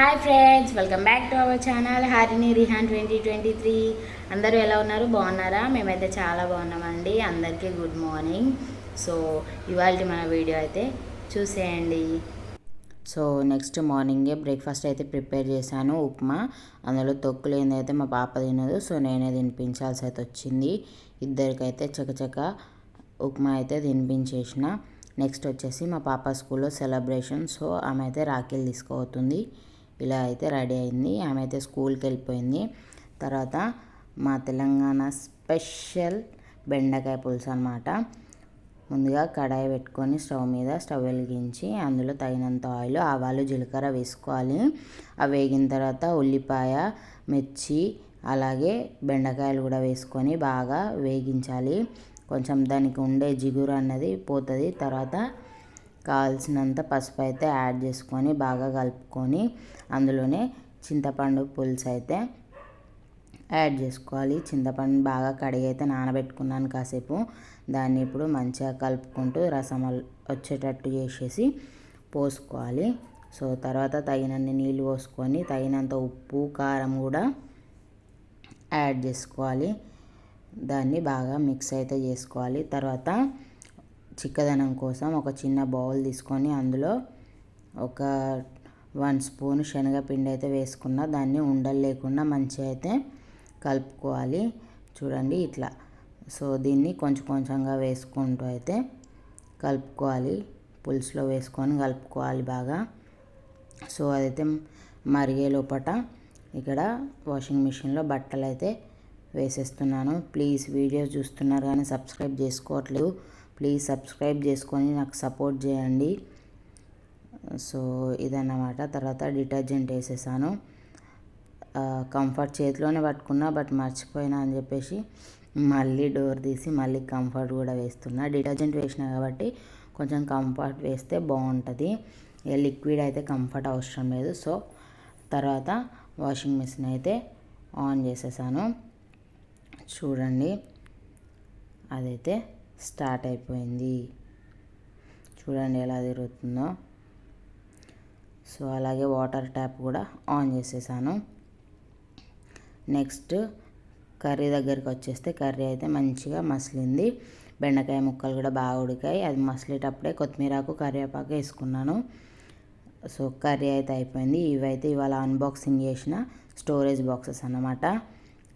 Hi friends welcome back to our channel Harini Rihan twenty twenty three. అందరూ ఎలా ఉన్నారు? బాగున్నారా? మేమైతే చాలా బాగున్నామండి. అందరికీ గుడ్ మార్నింగ్. సో ఇవాళ మన వీడియో అయితే చూసేయండి. సో నెక్స్ట్ మార్నింగే బ్రేక్ఫాస్ట్ అయితే ప్రిపేర్ చేశాను ఉప్మా. అందులో తొక్కు లేనిదైతే మా పాప తినదు సో నేనే తినిపించాల్సి అయితే వచ్చింది. ఇద్దరికైతే చకచక ఉప్మా అయితే తినిపించేసిన. నెక్స్ట్ వచ్చేసి మా పాప స్కూల్లో సెలబ్రేషన్ సో ఆమె అయితే రాఖీలు తీసుకోబోతుంది. ఇలా అయితే రెడీ అయింది. ఆమె అయితే స్కూల్కి వెళ్ళిపోయింది. తర్వాత మా తెలంగాణ స్పెషల్ బెండకాయ పులుసు అనమాట ముందుగా కడాయి పెట్టుకొని స్టవ్ మీద స్టవ్ వెలిగించి అందులో తగినంత ఆయిల్ ఆవాలు జీలకర్ర వేసుకోవాలి. అవి వేగిన తర్వాత ఉల్లిపాయ మిర్చి అలాగే బెండకాయలు కూడా వేసుకొని బాగా వేగించాలి. కొంచెం దానికి ఉండే జిగురు అన్నది పోతుంది. తర్వాత కావాల్సినంత పసుపు అయితే యాడ్ చేసుకొని బాగా కలుపుకొని అందులోనే చింతపండు పులుసు అయితే యాడ్ చేసుకోవాలి. చింతపండు బాగా కడిగి అయితే నానబెట్టుకున్నాను కాసేపు. దాన్ని ఇప్పుడు మంచిగా కలుపుకుంటూ రసం వచ్చేటట్టు చేసేసి పోసుకోవాలి. సో తర్వాత తగినన్ని నీళ్ళు పోసుకొని తగినంత ఉప్పు కారం కూడా యాడ్ చేసుకోవాలి. దాన్ని బాగా మిక్స్ అయితే చేసుకోవాలి. తర్వాత చిక్కదనం కోసం ఒక చిన్న బౌల్ తీసుకొని అందులో ఒక వన్ స్పూన్ శనగపిండి అయితే వేసుకున్న దాన్ని ఉండలు లేకుండా మంచిగా అయితే కలుపుకోవాలి. చూడండి ఇట్లా. సో దీన్ని కొంచెం కొంచెంగా వేసుకుంటూ అయితే కలుపుకోవాలి. పులుసులో వేసుకొని కలుపుకోవాలి బాగా. సో అదైతే మరిగే లోపట ఇక్కడ వాషింగ్ మిషన్లో బట్టలు అయితే వేసేస్తున్నాను. ప్లీజ్ వీడియోస్ చూస్తున్నారు కానీ సబ్స్క్రైబ్ చేసుకోవట్లేదు. ప్లీజ్ సబ్స్క్రైబ్ చేసుకొని నాకు సపోర్ట్ చేయండి. సో ఇదన్నమాట. తర్వాత డిటర్జెంట్ వేసేసాను. కంఫర్ట్ చేతిలోనే పట్టుకున్నా బట్ మర్చిపోయినా అని చెప్పేసి మళ్ళీ డోర్ తీసి మళ్ళీ కంఫర్ట్ కూడా వేస్తున్నా. డిటర్జెంట్ వేసిన కాబట్టి కొంచెం కంఫర్ట్ వేస్తే బాగుంటుంది. ఇక లిక్విడ్ అయితే కంఫర్ట్ అవసరం లేదు. సో తర్వాత వాషింగ్ మిషన్ అయితే ఆన్ చేసేసాను. చూడండి. అదైతే స్టార్ట్ అయిపోయింది. చూడండి ఎలా తిరుగుతుందో. సో అలాగే వాటర్ ట్యాప్ కూడా ఆన్ చేసేసాను. నెక్స్ట్ కర్రీ దగ్గరికి వచ్చేస్తే కర్రీ అయితే మంచిగా మసిలింది. బెండకాయ ముక్కలు కూడా బాగా ఉడికాయి. అది మసిలేటప్పుడే కొత్తిమీరకు కరివేపాకు వేసుకున్నాను. సో కర్రీ అయితే అయిపోయింది. ఇవైతే ఇవాళ అన్బాక్సింగ్ చేసిన స్టోరేజ్ బాక్సెస్ అన్నమాట.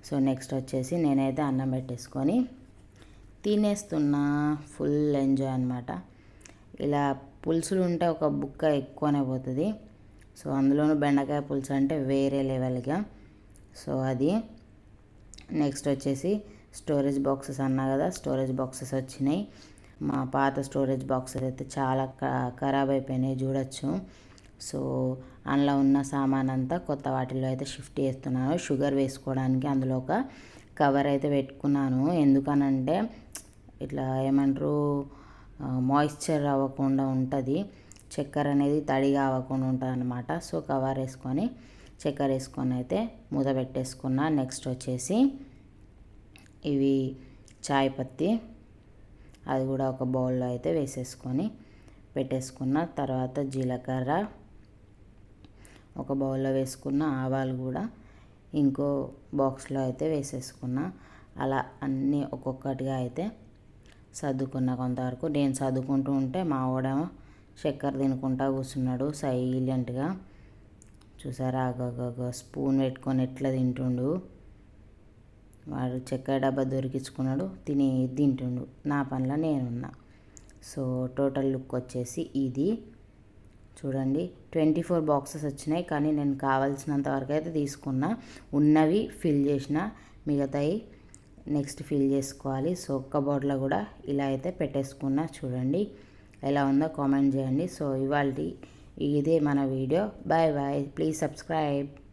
సో నెక్స్ట్ వచ్చేసి నేనైతే అన్నం పెట్టేసుకొని తినేస్తున్నా ఫుల్ ఎంజాయ్ అనమాట ఇలా పులుసులు ఉంటే ఒక బుక్క ఎక్కువనే పోతుంది. సో అందులోనూ బెండకాయ పులుసు అంటే వేరే లెవెల్గా. సో అది. నెక్స్ట్ వచ్చేసి స్టోరేజ్ బాక్సెస్ అన్నా కదా స్టోరేజ్ బాక్సెస్ వచ్చినాయి. మా పాత స్టోరేజ్ బాక్సెస్ అయితే చాలా ఖరాబ్ అయిపోయినాయి చూడొచ్చు. సో అందులో ఉన్న సామాన్ అంతా కొత్త వాటిల్లో అయితే షిఫ్ట్ చేస్తున్నాను. షుగర్ వేసుకోవడానికి అందులో ఒక కవర్ అయితే పెట్టుకున్నాను. ఎందుకనంటే ఇట్లా ఏమంటారు మాయిశ్చర్ అవ్వకుండా ఉంటుంది. చక్కెర అనేది తడిగా అవ్వకుండా ఉంటుంది అనమాట సో కవర్ వేసుకొని చక్కెర వేసుకొని అయితే మూత పెట్టేసుకున్నా. నెక్స్ట్ వచ్చేసి ఇవి చాయ్ పత్తి అది కూడా ఒక బౌల్లో అయితే వేసేసుకొని పెట్టేసుకున్న తర్వాత జీలకర్ర ఒక బౌల్లో వేసుకున్న ఆవాలు కూడా ఇంకో బాక్స్లో అయితే వేసేసుకున్న. అలా అన్నీ ఒక్కొక్కటిగా అయితే సర్దుకున్న కొంతవరకు. నేను చదువుకుంటూ ఉంటే మా వాడేమో చక్కెర తినుకుంటా కూర్చున్నాడు సైలెంట్గా. చూసారా? ఆగ స్పూన్ పెట్టుకొని ఎట్లా తింటుండు? వాడు చక్కెర డబ్బా దొరికించుకున్నాడు తినే తింటుండు. నా పనిలో నేనున్నా. సో టోటల్ లుక్ వచ్చేసి ఇది. చూడండి. ట్వంటీ ఫోర్ బాక్సెస్ వచ్చినాయి. కానీ నేను కావాల్సినంత వరకు అయితే తీసుకున్నా. ఉన్నవి ఫిల్ చేసిన మిగతాయి నెక్స్ట్ ఫిల్ చేసుకోవాలి. సో ఒక్క బోర్డ్లో కూడా ఇలా అయితే పెట్టేసుకున్నా చూడండి. ఎలా ఉందో కామెంట్ చేయండి. సో ఇవాళ ఇదే మన video. Bye bye. Please subscribe.